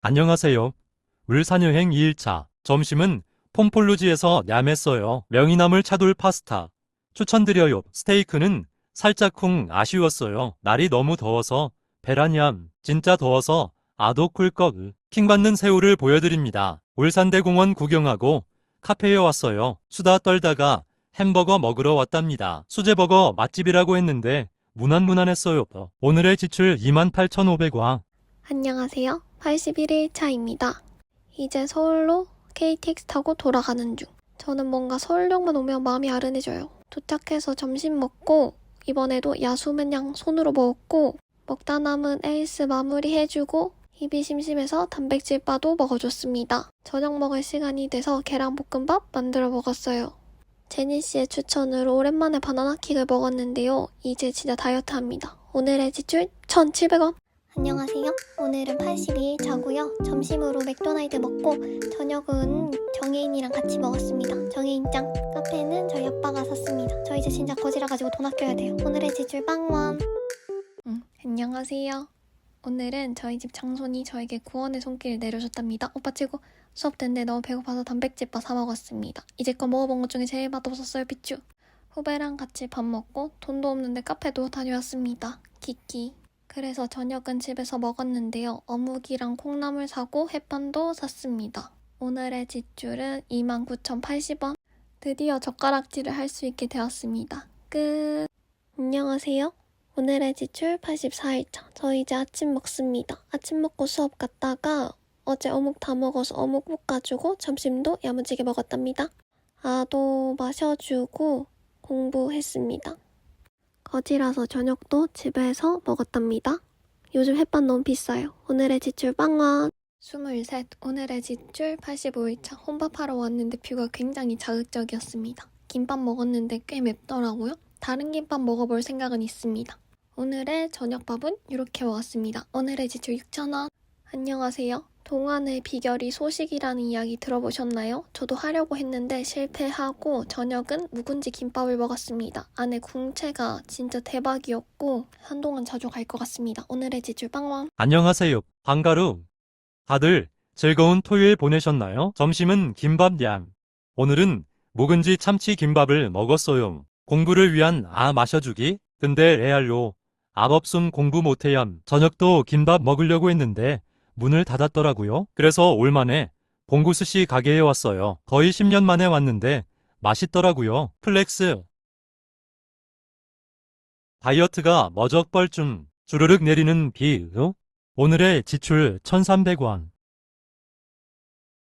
안녕하세요. 울산 여행 2일차. 점심은 폼폴루지에서 냠했어요. 명이나물 차돌 파스타. 추천드려요. 스테이크는 살짝쿵 아쉬웠어요. 날이 너무 더워서 베라냠. 진짜 더워서 아도 꿀꺽. 킹받는 새우를 보여드립니다. 울산대공원 구경하고 카페에 왔어요. 수다 떨다가 햄버거 먹으러 왔답니다. 수제버거 맛집이라고 했는데 무난무난했어요. 오늘의 지출 28,500원. 안녕하세요. 81일 차입니다. 이제 서울로 KTX 타고 돌아가는 중. 저는 뭔가 서울역만 오면 마음이 아른해져요. 도착해서 점심 먹고 이번에도 야수맨양 손으로 먹었고 먹다 남은 에이스 마무리해주고 입이 심심해서 단백질 바도 먹어줬습니다. 저녁 먹을 시간이 돼서 계란볶음밥 만들어 먹었어요. 제니 씨의 추천으로 오랜만에 바나나 킥을 먹었는데요. 이제 진짜 다이어트 합니다. 오늘의 지출 1,700원. 안녕하세요. 오늘은 82일 차고요. 점심으로 맥도날드 먹고 저녁은 정혜인이랑 같이 먹었습니다. 정혜인짱. 카페는 저희 아빠가 샀습니다. 저 이제 진짜 거지라가지고 돈 아껴야 돼요. 오늘의 지출 빵원. 음, 안녕하세요. 오늘은 저희 집 장손이 저에게 구원의 손길을 내려줬답니다. 오빠 최고. 수업 됐는데 너무 배고파서 단백질바 사 먹었습니다. 이제껏 먹어본 것 중에 제일 맛없었어요, 피쭈. 후배랑 같이 밥 먹고 돈도 없는데 카페도 다녀왔습니다. 키키. 그래서 저녁은 집에서 먹었는데요. 어묵이랑 콩나물 사고 햇반도 샀습니다. 오늘의 지출은 29,080원. 드디어 젓가락질을 할 수 있게 되었습니다. 끝. 안녕하세요. 오늘의 지출 84일차. 저 이제 아침 먹습니다. 아침 먹고 수업 갔다가 어제 어묵 다 먹어서 어묵 볶아주고 점심도 야무지게 먹었답니다. 아도 마셔주고 공부했습니다. 거지라서 저녁도 집에서 먹었답니다. 요즘 햇반 너무 비싸요. 오늘의 지출 빵원. 23. 오늘의 지출 85일차. 혼밥하러 왔는데 뷰가 굉장히 자극적이었습니다. 김밥 먹었는데 꽤 맵더라고요. 다른 김밥 먹어볼 생각은 있습니다. 오늘의 저녁밥은 이렇게 먹었습니다. 오늘의 지출 6,000원. 안녕하세요. 동안의 비결이 소식이라는 이야기 들어보셨나요? 저도 하려고 했는데 실패하고 저녁은 묵은지 김밥을 먹었습니다. 안에 궁채가 진짜 대박이었고 한동안 자주 갈 것 같습니다. 오늘의 지출 빵왕. 안녕하세요. 방가루. 다들 즐거운 토요일 보내셨나요? 점심은 김밥 양. 오늘은 묵은지 참치 김밥을 먹었어요. 공부를 위한 아 마셔주기? 근데 레알로 앞 없음 공부 못해얌. 저녁도 김밥 먹으려고 했는데 문을 닫았더라고요. 그래서 올만에 봉구스 씨 가게에 왔어요. 거의 10년 만에 왔는데 맛있더라고요. 플렉스. 다이어트가 머적벌쯤 주르륵 내리는 비. 어? 오늘의 지출 1300원.